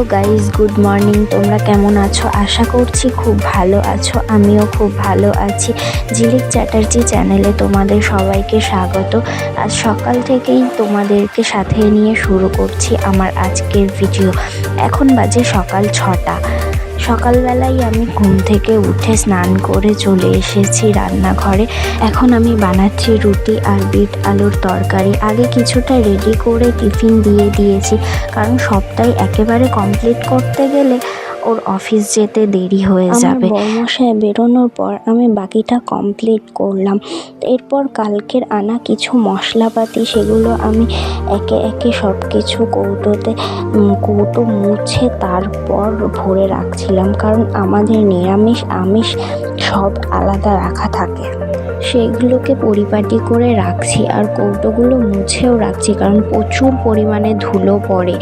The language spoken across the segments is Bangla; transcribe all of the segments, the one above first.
Hello guys good morning. তোমরা কেমন আছো? আশা করছি খুব ভালো আছো। আমিও খুব ভালো আছি। জিলিক চ্যাটার্জি চ্যানেলে তোমাদের সবাইকে স্বাগত। আজ সকাল থেকেই তোমাদেরকে সাথে নিয়ে শুরু করছি আমার আজকের ভিডিও। এখন বাজে সকাল ছটা। সকালবেলায় আমি ঘুম থেকে উঠে স্নান করে চলে এসেছি রান্নাঘরে। এখন আমি বানাচ্ছি রুটি, আর বিট আলুর তরকারি। আগে কিছুটা রেডি করে টিফিন দিয়ে দিয়েছি, কারণ সপ্তাহে একেবারে কমপ্লিট করতে গেলে ওর অফিস যেতে দেরি হয়ে যাবে। বর্মশায় বেরোনোর পর আমি বাকিটা কমপ্লিট করলাম। এরপর কালকের আনা কিছু মশলাপাতি সেগুলো আমি একে একে সব কিছু কৌটোতে কৌটো মুছে তারপর ভরে রাখছিলাম। কারণ আমাদের নিরামিষ আমিষ সব আলাদা রাখা থাকে। সেগুলোকে পরিপাটি করে রাখছি আর কৌটোগুলো মুছেও রাখছি কারণ প্রচুর পরিমাণে ধুলো পড়ে।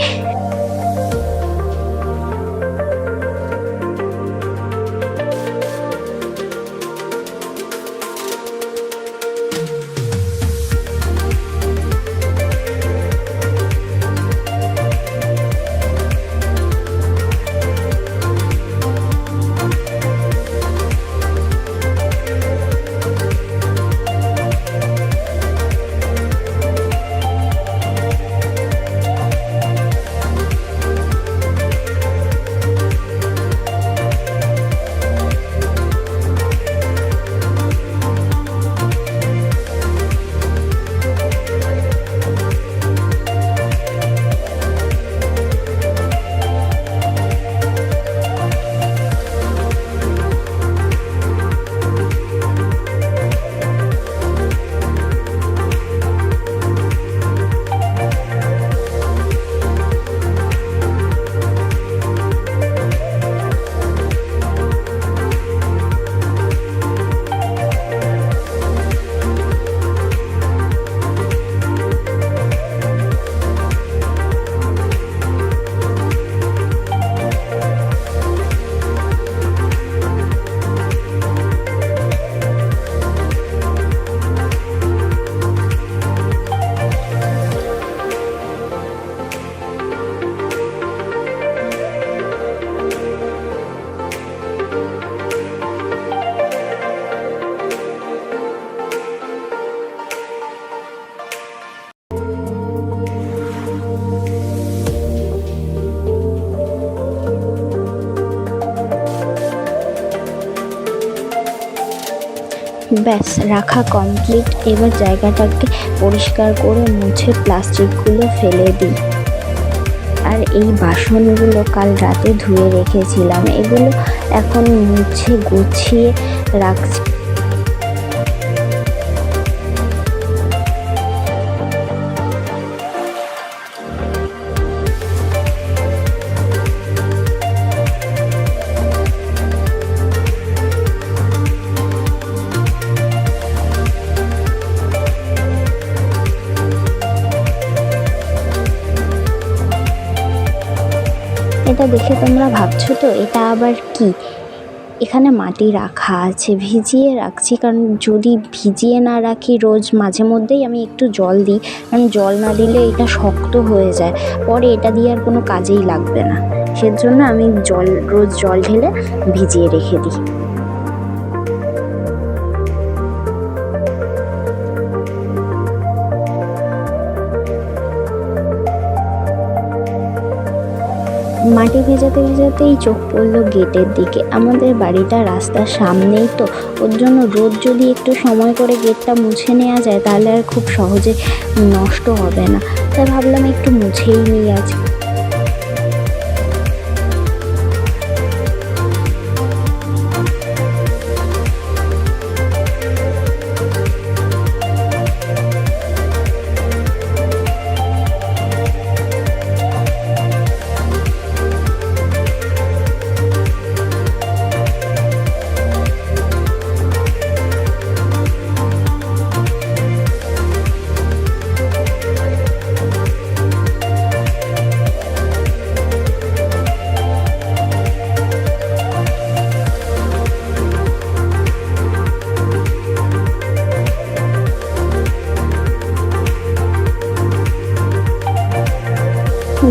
ব্যাস, রাখা কমপ্লিট এবার জায়গাটাকে পরিষ্কার করে মুছে প্লাস্টিকগুলো ফেলে দিই। আর এই বাসনগুলো কাল রাতে ধুয়ে রেখেছিলাম। এগুলো এখন মুছে গুছিয়ে রাখছি। এটা দেখে তোমরা ভাবছ তো, এটা আবার কি? এখানে মাটি রাখা আছে, ভিজিয়ে রাখছি। কারণ যদি ভিজিয়ে না রাখি রোজ মাঝে মধ্যেই আমি একটু জল দিই। কারণ জল না দিলে এটা শক্ত হয়ে যায়। পরে এটা দিয়ে আর কোনো কাজেই লাগবে না। সেজন্য আমি জল, রোজ জল ঢেলে ভিজিয়ে রেখে দিই। মাটি ভেজাতে ভেজাতেই চোখ পড়ল গেটের দিকে। আমাদের বাড়িটা রাস্তার সামনেই তো। ওর জন্য রোদ যদি একটু সময় করে গেটটা মুছে নেওয়া যায়, তাহলে আর খুব সহজে নষ্ট হবে না। তাই ভাবলাম একটু মুছেই নিই আজ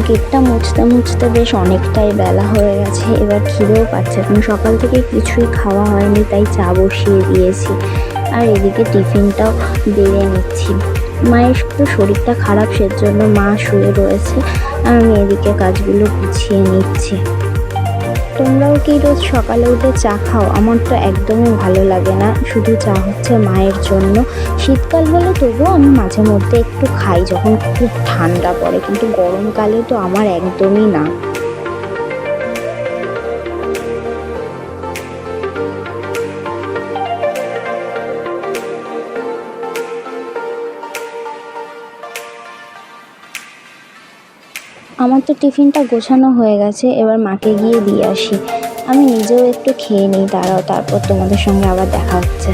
গেটটা মুছতে মুছতে বেশ অনেকটাই বেলা হয়ে গেছে, এবার খিদেও পাচ্ছে কারণ সকাল থেকে কিছুই খাওয়া হয়নি, তাই চা বসিয়ে দিয়েছি। আর এদিকে টিফিনটাও বেড়ে নিচ্ছি। মায়ের একটু শরীরটা খারাপ, সেজন্য মা শুয়ে রয়েছে। আর আমি এদিকে কাজগুলো গুছিয়ে নিচ্ছি। তোমরাও কি রোজ সকালে উঠে চা খাও? আমার তো একদমই ভালো লাগে না। শুধু চা হচ্ছে মায়ের জন্য। শীতকাল হলে তবুও আমি মাঝে মধ্যে একটু খাই, যখন খুব ঠান্ডা পড়ে। কিন্তু গরমকালে তো আমার একদমই না। আমার তো টিফিনটা গোছানো হয়ে গেছে, এবার মাকে গিয়ে দিয়ে আসি। আমি নিজেও একটু খেয়ে নিই, দাঁড়াও, তারপর তোমাদের সঙ্গে আবার দেখা হচ্ছে।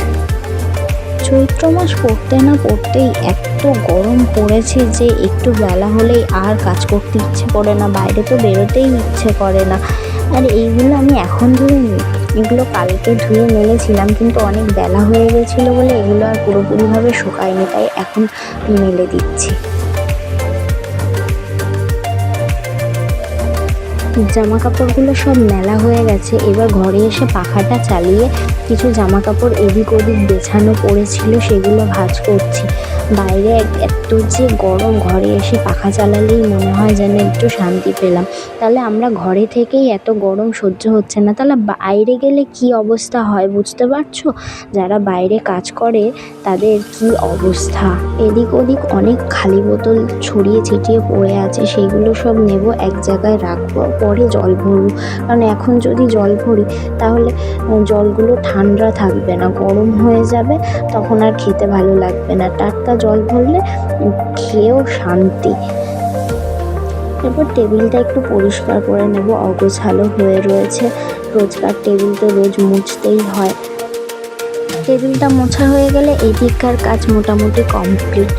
চৈত্র মাস পড়তে না পড়তেই এত গরম পড়েছে যে একটু বেলা হলেই আর কাজ করতে ইচ্ছে করে না, বাইরে তো বেরোতেই ইচ্ছে করে না। আর এইগুলো আমি এখন ধুয়ে নিই এগুলো কালকে ধুয়ে মেলেছিলাম, কিন্তু অনেক বেলা হয়ে গেছিল বলে এগুলো আর পুরোপুরিভাবে শুকায়নি, তাই এখন মেলে দিচ্ছি। জামা কাপড়গুলো সব মেলা হয়ে গেছে। এবার ঘরে এসে পাখাটা চালিয়ে কিছু জামা কাপড় এদিক ওদিক বেছানো পড়েছিল, সেগুলো ভাঁজ করছি। বাইরে এত যে গরম, ঘরে এসে পাখা চালালেই মনে হয় যেন একটু শান্তি পেলাম। তাহলে আমরা ঘরে থেকেই এত গরম সহ্য হচ্ছে না। তাহলে বাইরে গেলে কি অবস্থা হয় বুঝতে পারছ? যারা বাইরে কাজ করে, তাদের কি অবস্থা? এদিক ওদিক অনেক খালি বোতল ছড়িয়ে ছিটিয়ে পড়ে আছে সেইগুলো সব নেব, এক জায়গায় রাখব। পরে জল ভরবো কারণ এখন যদি জল ভরি, তাহলে জলগুলো ঠান্ডা থাকবে না, গরম হয়ে যাবে, তখন আর খেতে ভালো লাগবে না। টাটকা জল ভরলে খেয়েও শান্তি। এরপর টেবিলটা একটু পরিষ্কার করে নেব, অগোছালো হয়ে রয়েছে। রোজকার টেবিল তো রোজ মুছতেই হয়। টেবিলটা মোছা হয়ে গেলে এদিককার কাজ মোটামুটি কমপ্লিট।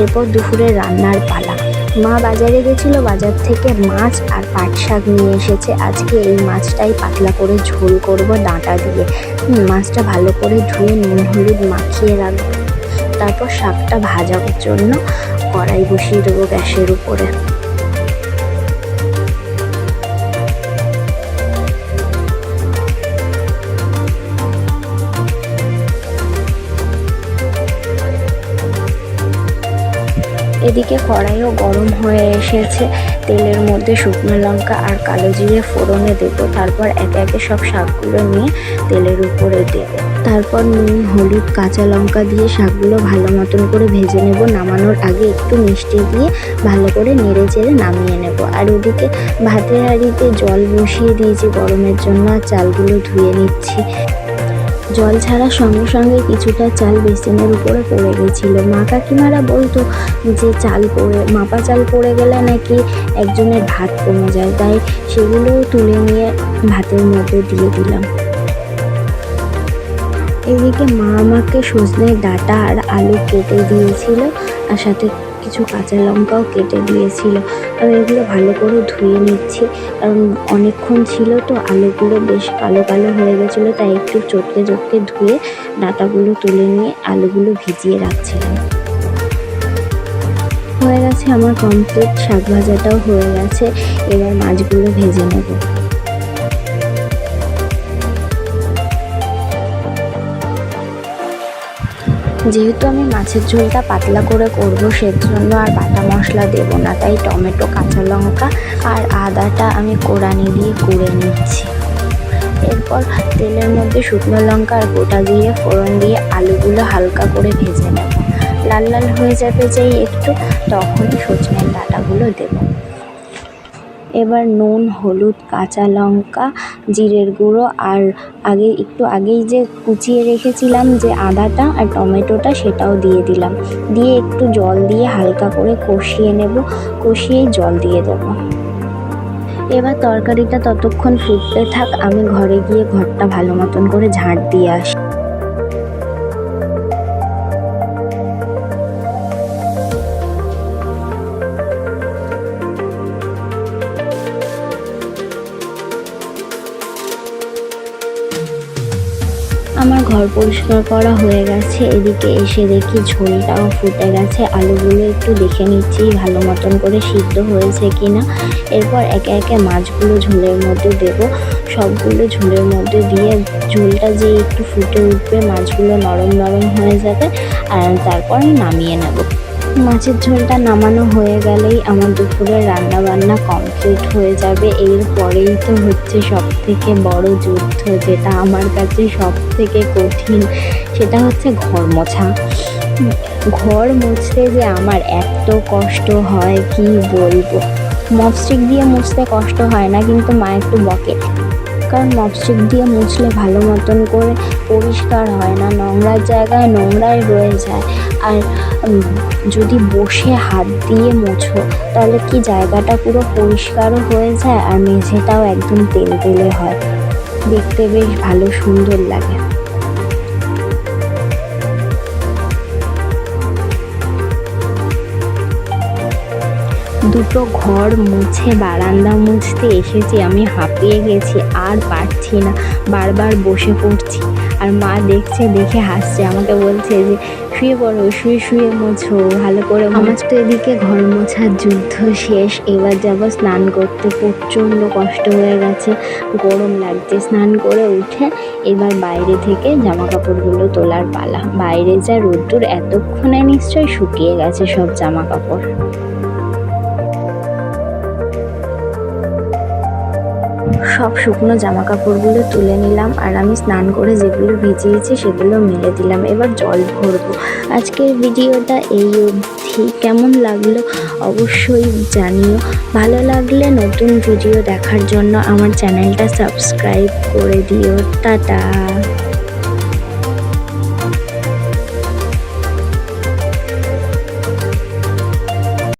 এরপর দুপুরে রান্নার পালা। মা বাজারে গেছিল, বাজার থেকে মাছ আর পাট শাক নিয়ে এসেছে। আজকে এই মাছটাই পাতলা করে ঝোল করব ডাঁটা দিয়ে। মাছটা ভালো করে ধুয়ে নুন, হলুদ মাখিয়ে রাখব। তারপর শাকটা ভাজার জন্য কড়াই বসিয়ে দেবো গ্যাসের উপরে। এদিকে কড়াইও গরম হয়ে এসেছে। তেলের মধ্যে শুকনো লঙ্কা আর কালো জিরে ফোড়নে দেবো। তারপর একে একে সব শাকগুলো নিয়ে তেলের উপরে দেবো। তারপর নুন, হলুদ, কাঁচা লঙ্কা দিয়ে শাকগুলো ভালো মতন করে ভেজে নেব। নামানোর আগে একটু মিষ্টি দিয়ে ভালো করে নেড়ে চেড়ে নামিয়ে নেব। আর ওদিকে ভাতের হাঁড়িতে জল বসিয়ে দিয়েছি গরমের জন্য। চালগুলো ধুয়ে নিচ্ছি। জল ছাড়ার সঙ্গে সঙ্গে কিছুটা চাল বেসিনের উপরে পড়ে গেছিল। মা কাকিমারা বলতো যে চাল পড়ে, মাপা চাল পড়ে গেলে নাকি একজনের ভাত কমে যায়। তাই সেগুলোও তুলে নিয়ে ভাতের মধ্যে দিয়ে দিলাম। এদিকে মা আমাকে সজনের ডাঁটা আর আলু কেটে দিয়েছিল। আর সাথে কিছু কাঁচা লঙ্কাও কেটে দিয়েছিল। আমি এগুলো ভালো করে ধুয়ে নিচ্ছি। কারণ অনেকক্ষণ ছিল তো আলুগুলো বেশ কালো কালো হয়ে গেছিল, তাই একটু চটকে চটকে ধুয়ে ডাঁটাগুলো তুলে নিয়ে আলুগুলো ভিজিয়ে রাখছিলাম। হয়ে গেছে আমার কমপ্লিট শাক ভাজাটাও হয়ে গেছে। এবার মাছগুলো ভেজে নেব। যেহেতু আমি মাছের ঝোলটা পাতলা করে করব, সেজন্য আর বাটা মশলা দেব না। তাই টমেটো, কাঁচা লঙ্কা আর আদাটা আমি কোড়ানি দিয়ে কুড়ে নিচ্ছি। এরপর তেলের মধ্যে শুকনো লঙ্কা আর গোটা দিয়ে ফোড়ন দিয়ে আলুগুলো হালকা করে ভেজে নেব। লাল লাল হয়ে যাবে যেই একটু, তখনই সজনের ডাঁটাগুলো দেবো। এবার নুন, হলুদ, কাঁচা লঙ্কা, জিরের গুঁড়ো আর আগে, একটু আগেই যে কুচিয়ে রেখেছিলাম যে আদাটা আর টমেটোটা সেটাও দিয়ে দিলাম। দিয়ে একটু জল দিয়ে হালকা করে কষিয়ে নেব, কষিয়েই জল দিয়ে দেবো। এবার তরকারিটা ততক্ষণ ফুটতে থাক, আমি ঘরে গিয়ে ঘরটা ভালো মতন করে ঝাঁট দিয়ে আসি। ঘর পরিষ্কার করা হয়ে গেছে। এদিকে এসে দেখি ঝোলটাও ফুটে গেছে। আলুগুলো একটু দেখে নিচ্ছি, ভালো মতন করে সিদ্ধ হয়েছে কি না এরপর একে একে মাছগুলো ঝোলের মধ্যে দেব। সবগুলো ঝোলের মধ্যে দিয়ে ঝোলটা যে একটু ফুটে উঠবে, মাছগুলো নরম নরম হয়ে যাবে, আর তারপর নামিয়ে নেব। মাছের ঝোলটা নামানো হয়ে গেলেই আমার দুপুরের রান্না বান্না কমপ্লিট হয়ে যাবে। এরপরেই তো হচ্ছে সব থেকে বড় যুদ্ধ, যেটা আমার কাছে সব থেকে কঠিন, সেটা হচ্ছে ঘর মোছা। ঘর মুছতে যে আমার এত কষ্ট হয়, কি বলব? মপস্টিক দিয়ে মুছতে কষ্ট হয় না, কিন্তু মা একটু বকে। কারণ মপস্টিক দিয়ে মুছলে ভালো মতন করে পরিষ্কার হয় না, নোংরার জায়গায় নোংরাই রয়ে যায়। আর যদি বসে হাত দিয়ে মুছো, তাহলে কি জায়গাটা পুরো পরিষ্কারও হয়ে যায় আর মেঝেটাও একদম তেল তেলে হয়। দেখতে বেশ ভালো সুন্দর লাগে। দুটো ঘর মুছে, বারান্দা মুছতে এসেছি। আমি হাঁপিয়ে গেছি, আর পারছি না। বারবার বসে পড়ছি। আর মা দেখছে, দেখে হাসছে। আমাকে বলছে যে, শুয়ে পড়ো, শুয়ে শুয়ে মোছো, ভালো করে আমার তো এদিকে ঘর মোছার যুদ্ধ শেষ। এবার যাব স্নান করতে। প্রচণ্ড কষ্ট হয়ে গেছে। গরম লাগছে। স্নান করে উঠে এবার বাইরে থেকে জামা কাপড়গুলো তোলার পালা। বাইরে যা রোদ্দুর, এতক্ষণে নিশ্চয়ই শুকিয়ে গেছে সব জামা কাপড় সব শুকনো জামা কাপড়গুলো তুলে নিলাম আর আমি স্নান করে যেগুলো ভিজিয়েছি সেগুলো মেলে দিলাম। এবার জল ভরবো। আজকের ভিডিওটা এই অবধি। কেমন লাগল অবশ্যই জানিও। ভালো লাগলে নতুন ভিডিও দেখার জন্য আমার চ্যানেলটা সাবস্ক্রাইব করে দিও। টাটা।